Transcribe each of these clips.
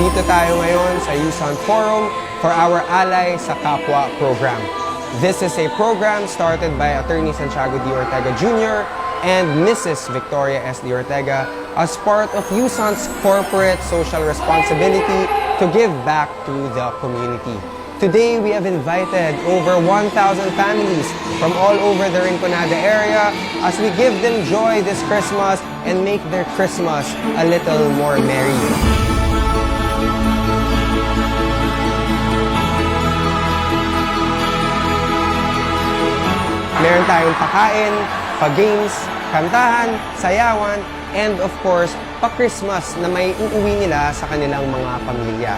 Nandito tayo ngayon sa Yusan Forum for our Ally sa Kapwa program. This is a program started by Attorney Santiago D. Ortega Jr. and Mrs. Victoria S. D. Ortega as part of Yusan's corporate social responsibility to give back to the community. Today, we have invited over 1,000 families from all over the Rinconada area as we give them joy this Christmas and make their Christmas a little more merry. Meron tayong pakain, pa-games, kantahan, sayawan, and of course, pa-Christmas na may uuwi nila sa kanilang mga pamilya.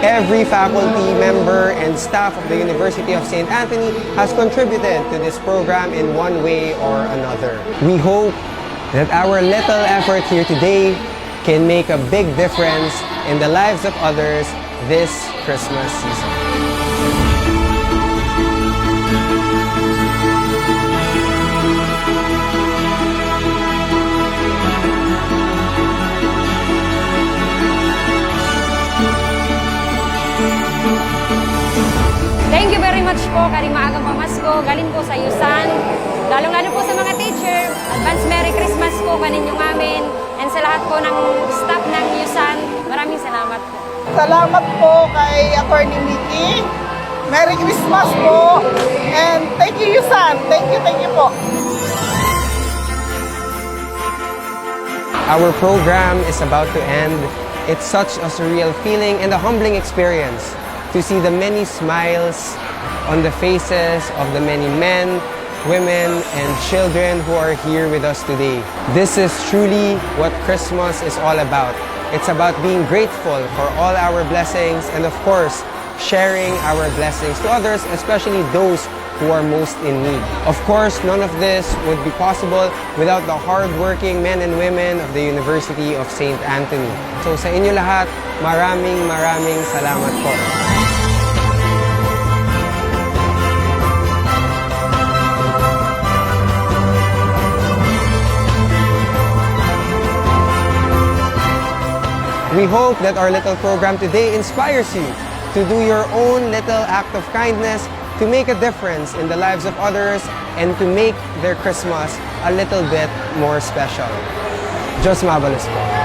Every faculty member and staff of the University of St. Anthony has contributed to this program in one way or another. We hope that our little effort here today can make a big difference in the lives of others this Christmas season. Thank you very much po, karing maagang pamasko, galing po sa Yusan. Lalong-lalo po sa mga teacher, advance Merry Christmas po kaninyong amin. Sa lahat po ng staff ng Yusan, maraming salamat po. Salamat po kay Attorney Mickey. Merry Christmas po. And thank you, Yusan. Thank you, thank you po. Our program is about to end. It's such a surreal feeling and a humbling experience to see the many smiles on the faces of the many men, women, and children who are here with us today. This is truly what Christmas is all about. It's about being grateful for all our blessings and, of course, sharing our blessings to others, especially those who are most in need. Of course, none of this would be possible without the hardworking men and women of the University of St. Anthony. So sa inyo lahat, maraming maraming salamat po. We hope that our little program today inspires you to do your own little act of kindness to make a difference in the lives of others and to make their Christmas a little bit more special. Diyos mabalos po.